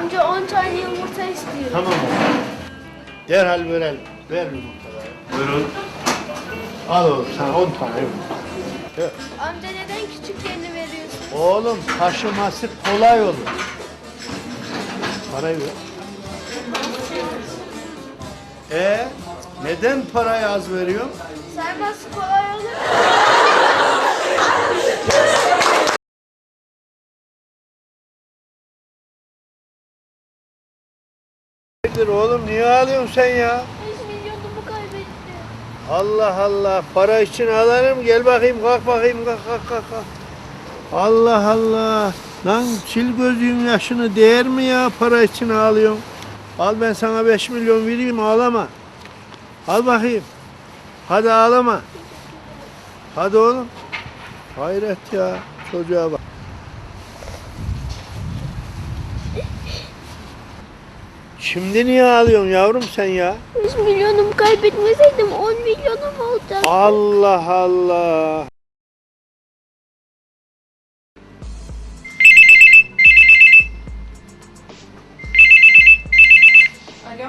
Amca 10 tane yumurta istiyorum. Tamam oğlum. Derhal verelim. Ver yumurtaları. Buyurun. Al oğlum sana 10 tane yumurta. Evet. Amca neden küçüklerini veriyorsun? Oğlum taşıması kolay olur. Parayı ver. E neden parayı az veriyorsun? Sayması kolay olur. Nedir oğlum niye ağlıyorsun sen ya? 5 milyonumu kaybettim. Allah Allah para için ağlarım gel bakayım kalk bakayım kalk kalk kalk. kalk. Allah Allah. Lan sil gözün yaşını değer mi ya para için ağlıyorsun? Al ben sana 5 milyon vereyim ağlama. Al bakayım. Hadi ağlama. Hadi oğlum. Hayret ya çocuğa bak. Şimdi niye ağlıyorsun yavrum sen ya? 5 milyonumu kaybetmeseydim 10 milyonum olacaktı. Allah Allah. Alo,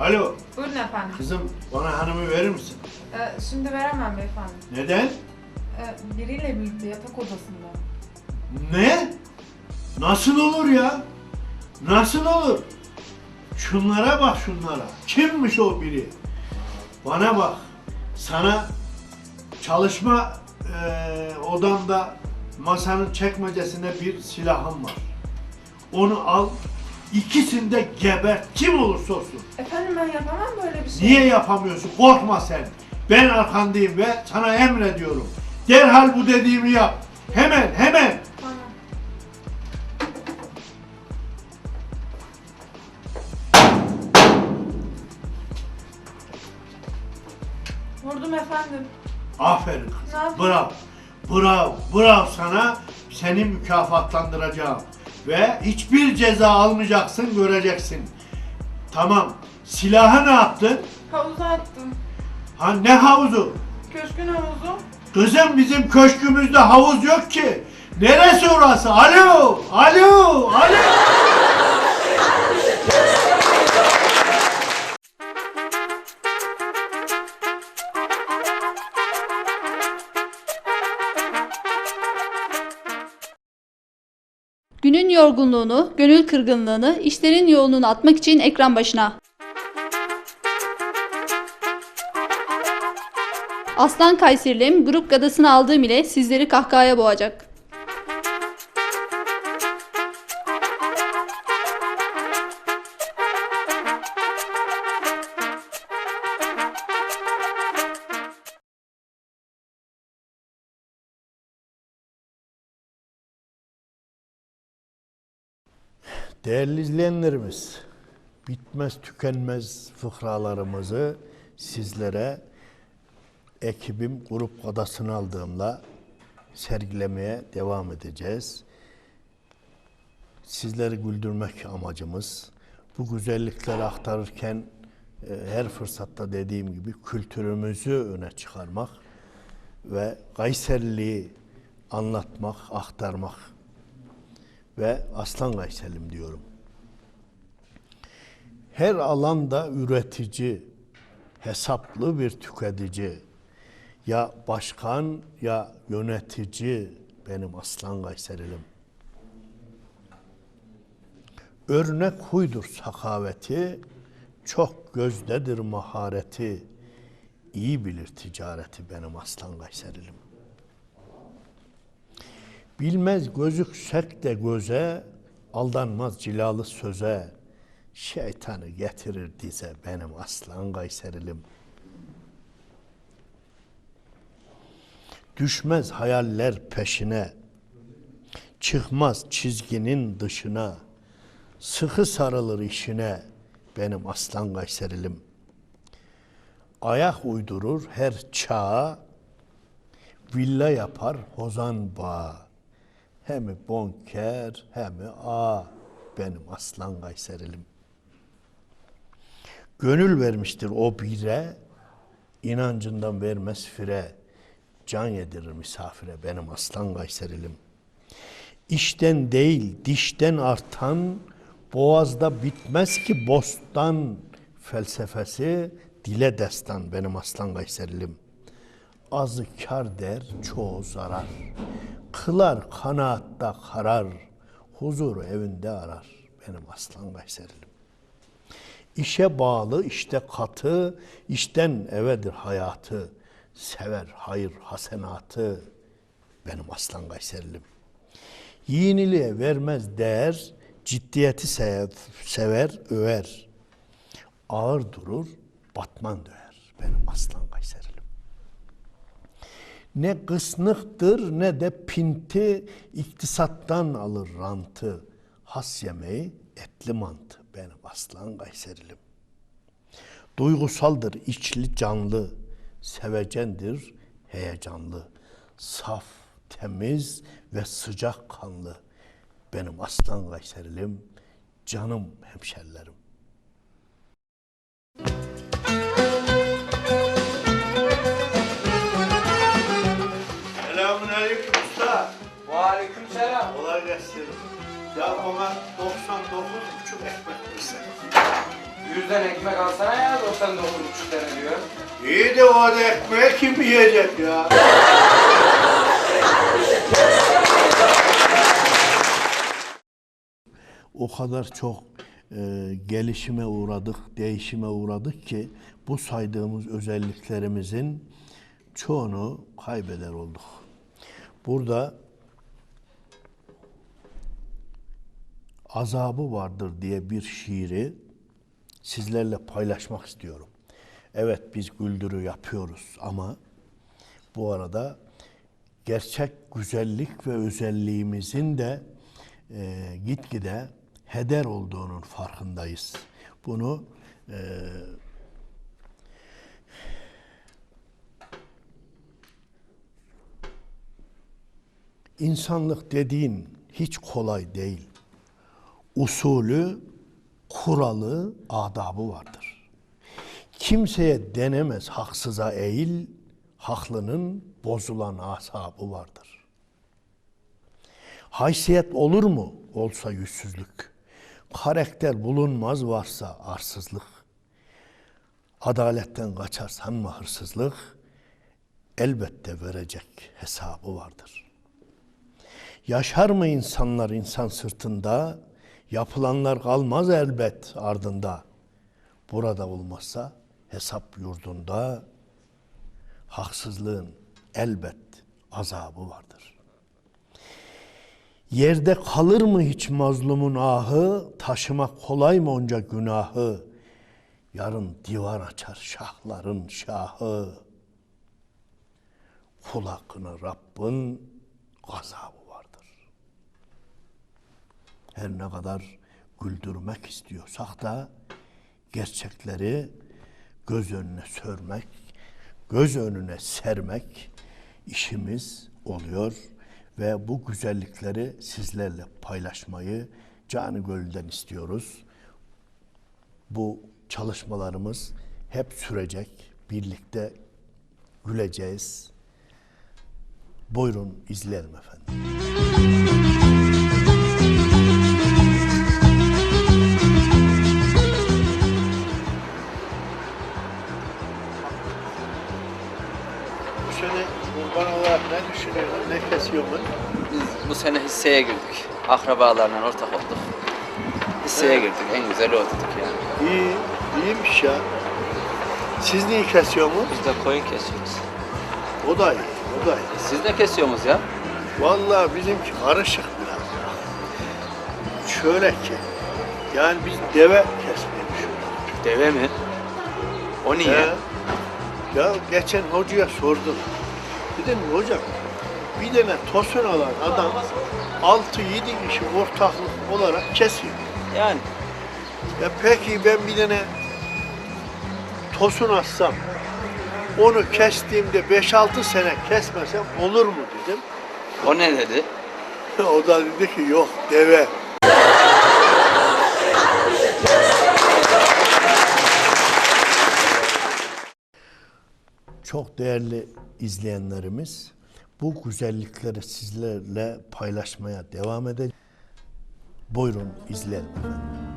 Alo buyurun efendim. kızım bana hanımı verir misin? Ee, şimdi veremem beyefendi. Neden? Ee, biriyle birlikte yatak odasında. Ne? Nasıl olur ya? Nasıl olur? Şunlara bak şunlara. Kimmiş o biri? Bana bak. Sana çalışma eee, odamda masanın çekmecesinde bir silahım var. Onu al. İkisini de gebert. Kim olursa olsun. Efendim ben yapamam böyle bir şey. Niye yapamıyorsun? Korkma sen. Ben arkandayım ve sana emrediyorum. Derhal bu dediğimi yap. Hemen hemen. Vurdum efendim. Aferin Ne kızım. yapayım? Bravo. Bravo. Bravo sana. Seni mükafatlandıracağım. Ve hiçbir ceza almayacaksın, göreceksin. Tamam. Silahı ne yaptın? Havuza attım. Ha ne havuzu? Köşkün havuzu. Kızım bizim köşkümüzde havuz yok ki. Neresi orası? Alo! Alo! Alo! Günün yorgunluğunu, gönül kırgınlığını, işlerin yoğunluğunu atmak için ekran başına. Aslan Kayserilim grup gadasını aldığım ile sizleri kahkahaya boğacak. Değerli izleyenlerimiz, bitmez tükenmez fıkralarımızı sizlere ekibim grup kadasını aldığımla sergilemeye devam edeceğiz. Sizleri güldürmek amacımız. Bu güzellikleri aktarırken e, her fırsatta dediğim gibi kültürümüzü öne çıkarmak ve Kayseriliği anlatmak, aktarmak ve Aslan Kayselim diyorum. Her alanda üretici, hesaplı bir tüketici, ya başkan ya yönetici benim Aslan Kayserilim. Örnek huydur sakaveti, çok gözdedir mahareti, iyi bilir ticareti benim Aslan Kayserilim. Bilmez gözüksek de göze, aldanmaz cilalı söze. Şeytanı getirir dize benim aslan Kayserilim. Düşmez hayaller peşine, çıkmaz çizginin dışına. Sıkı sarılır işine benim aslan Kayserilim. Ayak uydurur her çağa, villa yapar hozan bağı. Hem bonker hem a benim aslan Kayserilim. Gönül vermiştir o bire, inancından vermez fire. Can yedirir misafire benim aslan Kayserilim. İşten değil dişten artan Boğazda bitmez ki bostan felsefesi, dile destan benim aslan Kayserlim. Azı kar der, çoğu zarar. Kılar kanaatta karar, huzur evinde arar benim aslan Kayserlim. İşe bağlı, işte katı, işten evedir hayatı. Sever hayır hasenatı benim aslan Kayserlim. Yiğiniliğe vermez değer, ciddiyeti sev- sever, över. Ağır durur, batman döver benim aslan Kayserlim. Ne kısnıktır ne de pinti, iktisattan alır rantı. Has yemeği etli mantı benim aslan Kayserilim. Duygusaldır içli canlı, sevecendir heyecanlı. Saf, temiz ve sıcak kanlı benim aslan Kayserilim, canım hemşerilerim. Selamun Selam. Kolay gelsin. Ya bana 99 buçuk ekmek versen. Yüzden ekmek alsana ya 99 buçuk tane diyor. İyi de o da ekmeği kim yiyecek ya? o kadar çok e, gelişime uğradık, değişime uğradık ki bu saydığımız özelliklerimizin çoğunu kaybeder olduk. Burada azabı vardır diye bir şiiri sizlerle paylaşmak istiyorum. Evet biz güldürü yapıyoruz ama bu arada gerçek güzellik ve özelliğimizin de e, gitgide heder olduğunun farkındayız. Bunu e, insanlık dediğin hiç kolay değil. Usulü, kuralı, adabı vardır. Kimseye denemez haksıza eğil, haklının bozulan asabı vardır. Haysiyet olur mu? Olsa yüzsüzlük. Karakter bulunmaz varsa arsızlık. Adaletten kaçar sanma hırsızlık. Elbette verecek hesabı vardır. Yaşar mı insanlar insan sırtında? Yapılanlar kalmaz elbet ardında. Burada olmazsa hesap yurdunda haksızlığın elbet azabı vardır. Yerde kalır mı hiç mazlumun ahı, taşımak kolay mı onca günahı? Yarın divan açar şahların şahı. Kul hakkına Rabbin gazabı. Her ne kadar güldürmek istiyorsak da gerçekleri göz önüne sörmek, göz önüne sermek işimiz oluyor ve bu güzellikleri sizlerle paylaşmayı canı gönülden istiyoruz. Bu çalışmalarımız hep sürecek. Birlikte güleceğiz. Buyurun izleyelim efendim. Ne kesiyorsun? Biz bu sene hisseye girdik. Akrabalarla ortak olduk. Hisseye girdik. En güzeli o dedik yani. İyi, iyiymiş ya. Siz neyi kesiyorsunuz? Biz de koyun kesiyoruz. O da iyi, o da iyi. Siz de kesiyorsunuz ya. Vallahi bizimki karışık biraz ya. Şöyle ki, yani biz deve kesmeyi düşünüyoruz. Deve mi? O niye? He. Ya geçen hocaya sordum. Dedim hocam bir tane tosun alan adam 6-7 kişi ortaklık olarak kesiyor. Yani Ya peki ben bir tane tosun assam, onu kestiğimde 5-6 sene kesmesem olur mu dedim. o ne dedi? o da dedi ki yok deve. Çok değerli izleyenlerimiz bu güzellikleri sizlerle paylaşmaya devam edeceğiz. Buyurun izleyelim efendim.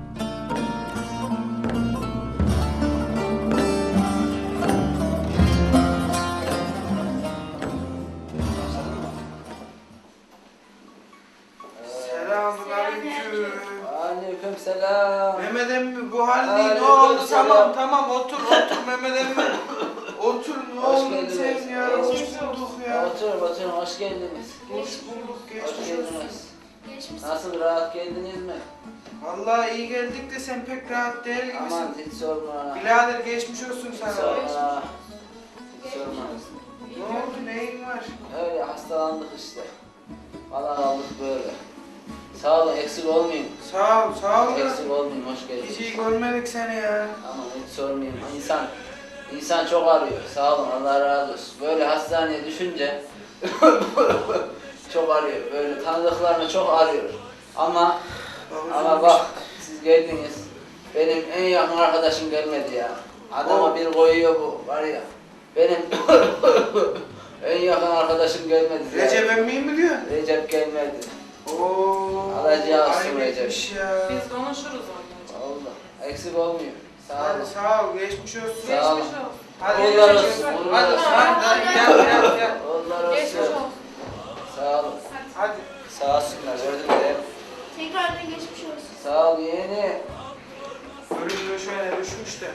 Geldiniz. Hoş bulduk geçmiş olsun. Nasıl rahat geldiniz mi? Vallahi iyi geldik de sen pek rahat değil gibisin. Aman hiç sorma. Birader geçmiş olsun Hiç sana. sorma. Hiç sorma. Ne oldu neyin var? Öyle hastalandık işte. Valla kaldık böyle. Sağ olun eksik olmayın. Sağ ol sağ ol. Eksik olmayın hoş Hiç geldiniz. iyi görmedik seni ya. Aman hiç sormayayım. İnsan insan çok arıyor. Sağ olun Allah razı olsun. Böyle hastaneye düşünce çok arıyor. Böyle tanıdıklarını çok arıyor. Ama ama bak siz geldiniz. Benim en yakın arkadaşım gelmedi ya. Adama bir koyuyor bu var ya. Benim en yakın arkadaşım gelmedi. ya. Recep emmi mi diyor? Recep gelmedi. Oo. Alacağı olsun ayıp Recep. etmiş ya. Biz konuşuruz onunla. Allah. Eksik olmuyor. Sağ Hadi olun. sağ ol geçmiş olsun. Sağ olun. Geçmiş olsun. Hadi Onlar geçmiş olsun, olsun. onlar Hadi olsun. hadi hadi gel gel gel. Allah Geçmiş olsun. Sağ olun. Hadi. Sağ olsunlar. Gördün mü? Tekrardan geçmiş olsun. Sağ ol yeğeni. Ölüm şöyle düşmüş de.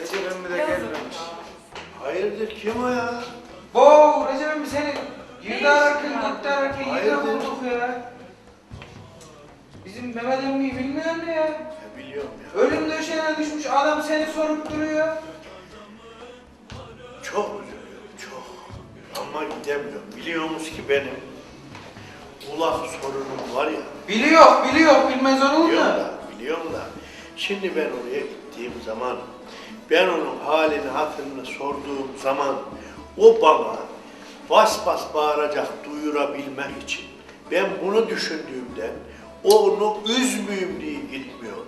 Recep emmi de gelmemiş. Hayırdır kim o ya? Bo Recep emmi seni girdi ararken gitti ararken yine Hayırdır? bulduk ya. Bizim Mehmet emmiyi bilmiyor mu ya? ya biliyorum ya. Ölüm döşeğine düşmüş adam seni sorup duruyor. Çok çok. Ama gidemiyorum. Biliyorsunuz ki benim kulak sorunum var ya. Biliyor biliyor bilmez olur Biliyorum mu? da, biliyorum da. Şimdi ben oraya gittiğim zaman, ben onun halini, hatırını sorduğum zaman, o bana bas bas bağıracak duyurabilmek için, ben bunu düşündüğümden, onu üzmeyeyim diye gitmiyorum.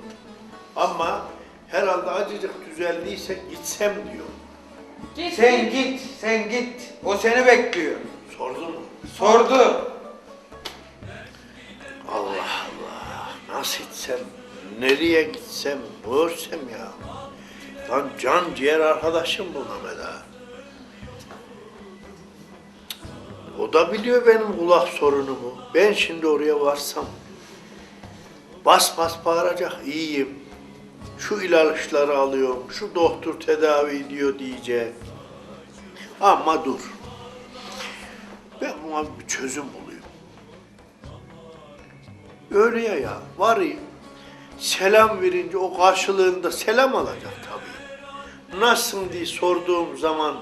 Ama herhalde acıcık düzeldiyse gitsem diyor. Git. Sen git sen git. O seni bekliyor. Sordu mu? Sordu. Allah Allah. Nasıl gitsem, nereye gitsem, görsem ya. Lan can ciğer arkadaşım bu Mehmet ağa. O da biliyor benim kulak sorunumu. Ben şimdi oraya varsam bas bas bağıracak iyiyim. Şu ilaçları alıyorum, şu doktor tedavi ediyor diyecek. Ama dur. Ben buna bir çözüm bulayım. Öyle ya ya, varayım. Selam verince o karşılığında selam alacak tabii. Nasılsın diye sorduğum zaman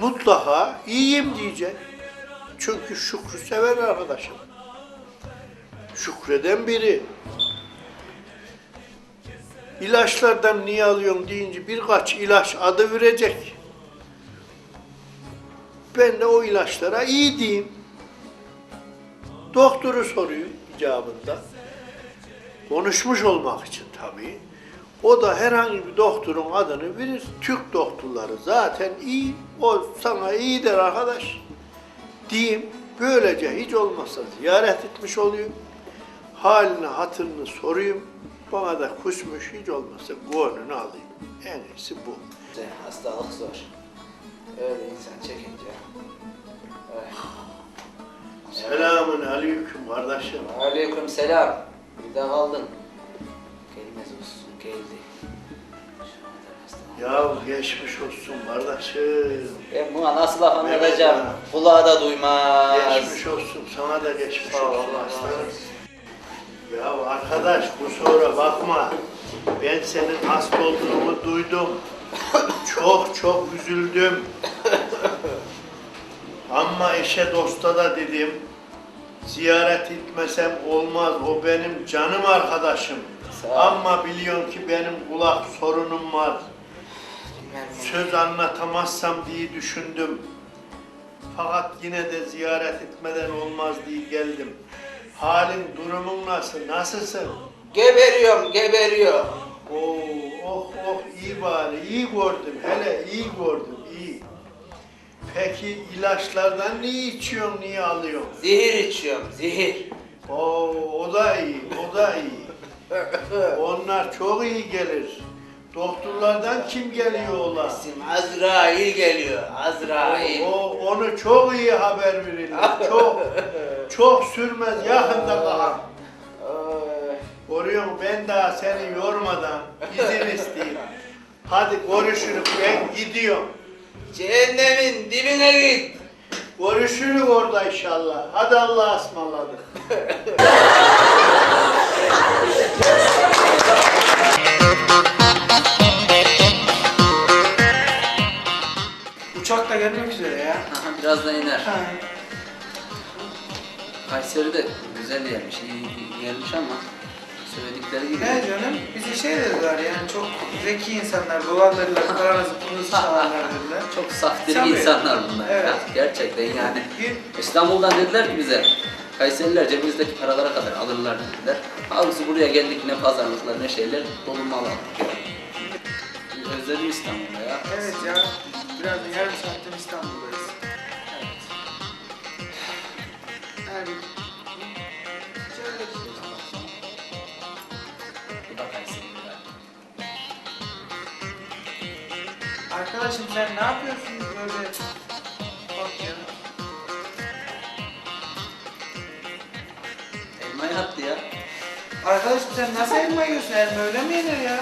mutlaka iyiyim diyecek. Çünkü şükrü sever arkadaşım. Şükreden biri. İlaçlardan niye alıyorsun deyince birkaç ilaç adı verecek. Ben de o ilaçlara iyi diyeyim. Doktoru soruyor icabında. Konuşmuş olmak için tabii. O da herhangi bir doktorun adını verir. Türk doktorları zaten iyi. O sana iyi der arkadaş. Diyeyim. Böylece hiç olmazsa ziyaret etmiş olayım. Halini, hatırını sorayım. Bana da kusmuş hiç olmazsa gönlünü alayım. En iyisi bu. Hastalık zor. Öyle insan çekince. Öyle. Selamun aleyküm kardeşim. Aleyküm selam. Bir de kaldın. Gelmez olsun geldi. Ya geçmiş olsun kardeşim. Ben buna nasıl laf anlatacağım? bana. Kulağı da duymaz. Geçmiş olsun, sana da geçmiş Sağ ol, olsun aslanım. Ya arkadaş kusura bakma. Ben senin hasta olduğunu duydum. Çok çok üzüldüm. Ama eşe dosta da dedim. Ziyaret etmesem olmaz. O benim canım arkadaşım. Ama biliyorsun ki benim kulak sorunum var. Söz anlatamazsam diye düşündüm. Fakat yine de ziyaret etmeden olmaz diye geldim. Halin, durumun nasıl? Nasılsın? Geberiyorum, geberiyor. Oo, oh oh iyi bari, iyi gördüm. Hele iyi gördüm, iyi. Peki ilaçlardan niye içiyorsun, niye alıyorsun? Zehir içiyorum, zehir. Oo, o da iyi, o da iyi. Onlar çok iyi gelir. Doktorlardan kim geliyor ola? İsim Azrail geliyor. Azrail. O, onu çok iyi haber verirler. Çok, çok sürmez, yakında kalır. Görüyor musun? Ben daha seni yormadan izin isteyeyim. Hadi görüşürüz, ben gidiyorum. Cehennemin dibine git. Görüşürüz orada inşallah. Hadi Allah'a ısmarladık. Uçak da gelmek üzere ya. Birazdan iner. Kayseri de güzel yermiş, iyi yermiş ama söyledikleri gibi. Ne canım? Bize şey dediler yani çok zeki insanlar, dolandırırlar, paranızı pulunuzu çalarlar dediler. Çok saf Tabii. insanlar bunlar ya. Evet. Gerçekten yani. Bir İstanbul'dan dediler ki bize, Kayseriler cebimizdeki paralara kadar alırlar dediler. Halbuki buraya geldik ne pazarlıklar ne şeyler dolu mal aldık. Özledim İstanbul'u ya. Evet ya, biraz yarım saatten İstanbul'dayız. Arkadaşım ne yapıyorsun böyle? Bak ya. Elmayı attı ya. Arkadaşım sen nasıl elma yiyorsun? Elma öyle mi yenir ya?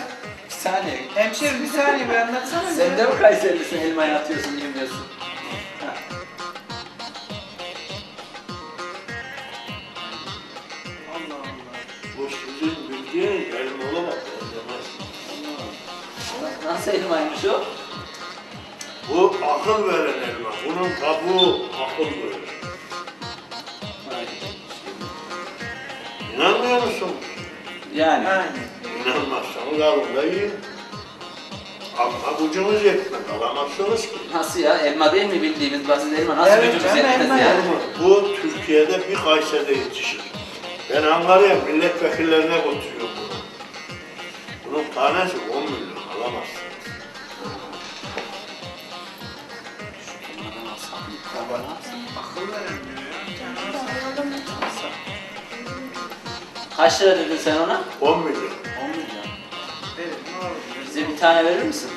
Bir saniye. Hemşerim bir saniye bir anlatsana Sen de mi Kayseri'lisin elmayı atıyorsun bilmiyorsun. Ha. Allah Allah. Bildiğiniz elmalı bak benzemez. Na- Nasıl elmaymış o? Bu akıl veren elma. Bunun kabuğu akıl verir. İnanmıyor musun? Yani. Yani. İnanmazsanız alın da yiyin. Ama gücünüz yetmez. Alamazsınız ki. Nasıl ya? Elma değil mi bildiğimiz basit elma? Nasıl Evet, gücümüz yetmez ya? yerim. Bu Türkiye'de bir Kayseri'de yetişir. Ben Ankara'ya milletvekillerine götürüyorum bunu. Bunun tanesi Kaç lira dedin sen ona? 10 milyon. 10 milyon. Evet, ne olur. Bize bir tane verir misin?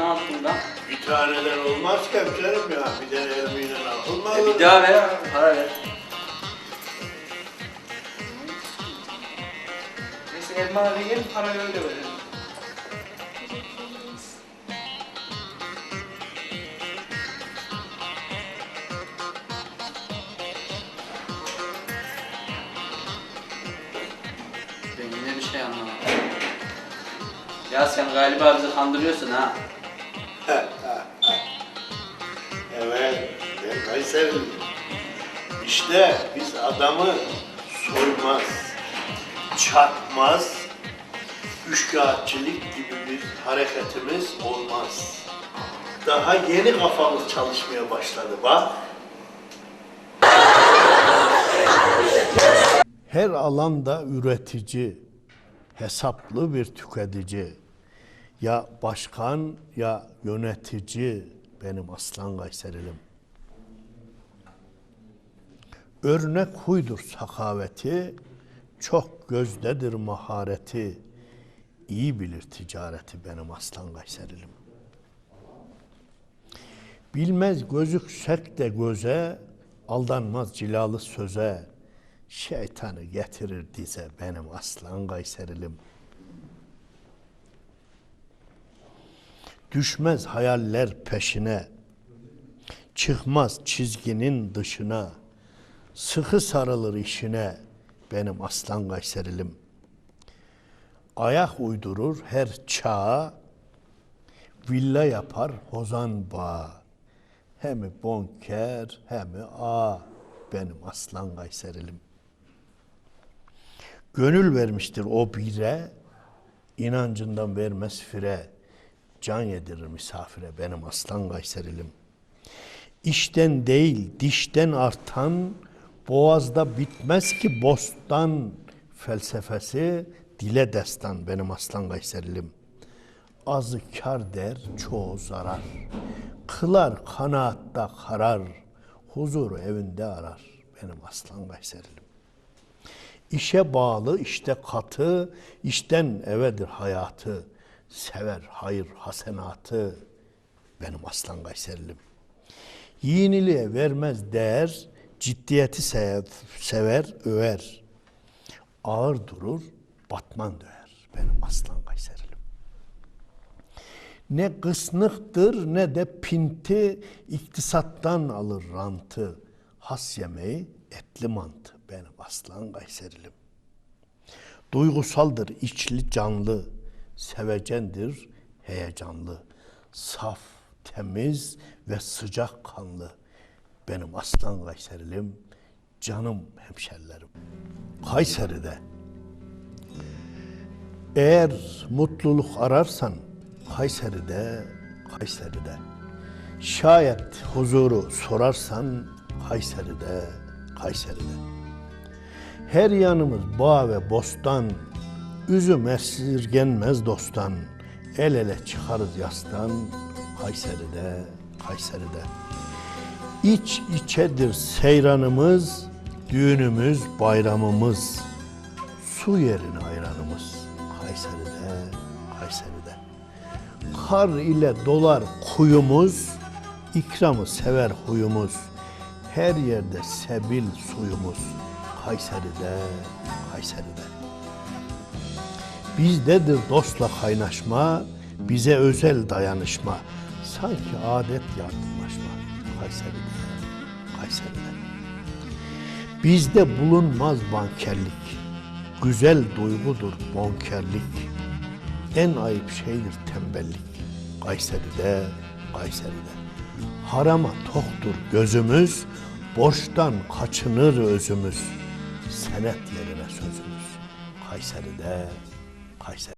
Bundan. Bir taneden olmaz ki hemşerim ya. Bir tane elmiyle atılmaz. E bir daha ver. Para ver. Neyse elmaları yiyelim, parayı öyle verelim. Ben yine bir şey anlamadım. Ya sen galiba bizi kandırıyorsun ha. Kayseriliyim. İşte biz adamı soymaz, çarpmaz, üçkağıtçılık gibi bir hareketimiz olmaz. Daha yeni kafamız çalışmaya başladı bak. Her alanda üretici, hesaplı bir tüketici, ya başkan ya yönetici benim aslan Kayserilim. Örnek huydur sakaveti, çok gözdedir mahareti, iyi bilir ticareti benim aslan Kayserilim. Bilmez gözüksek de göze, aldanmaz cilalı söze, şeytanı getirir dize benim aslan Kayserilim. Düşmez hayaller peşine, çıkmaz çizginin dışına, sıkı sarılır işine benim aslan Kayserilim. Ayak uydurur her çağa, villa yapar hozan bağ. Hem bonker hem a benim aslan Kayserilim. Gönül vermiştir o bire, inancından vermez fire. can yedirir misafire benim aslan Kayserilim. İşten değil dişten artan boğazda bitmez ki bostan felsefesi dile destan benim aslan Kayserilim. Azı kar der çoğu zarar. Kılar kanaatta karar. Huzur evinde arar benim aslan Kayserilim. İşe bağlı, işte katı, işten evedir hayatı. Sever hayır hasenatı benim aslan Kayserilim. Yiğiniliğe vermez değer, ciddiyeti sev- sever, över. Ağır durur, batman döver benim aslan Kayserilim. Ne kısnıktır ne de pinti iktisattan alır rantı. Has yemeği etli mantı benim aslan Kayserilim. Duygusaldır içli canlı, sevecendir heyecanlı. Saf, temiz ve sıcak kanlı benim aslan Kayserilim, canım hemşerilerim. Kayseri'de eğer mutluluk ararsan Kayseri'de, Kayseri'de. Şayet huzuru sorarsan Kayseri'de, Kayseri'de. Her yanımız bağ ve bostan, üzüm esirgenmez dostan. El ele çıkarız yastan, Kayseri'de, Kayseri'de. İç içedir seyranımız, düğünümüz, bayramımız. Su yerine ayranımız, Kayseri'de, Kayseri'de. Kar ile dolar kuyumuz, ikramı sever huyumuz. Her yerde sebil suyumuz, Kayseri'de, Kayseri'de. Bizdedir dostla kaynaşma, bize özel dayanışma. Sanki adet yardımlaşma, Kayseri'de, Kayseri'de. Bizde bulunmaz bankerlik, güzel duygudur bonkerlik. En ayıp şeydir tembellik. Kayseri'de, Kayseri'de. Harama toktur gözümüz, borçtan kaçınır özümüz. Senet yerine sözümüz. Kayseri'de, Kayseri.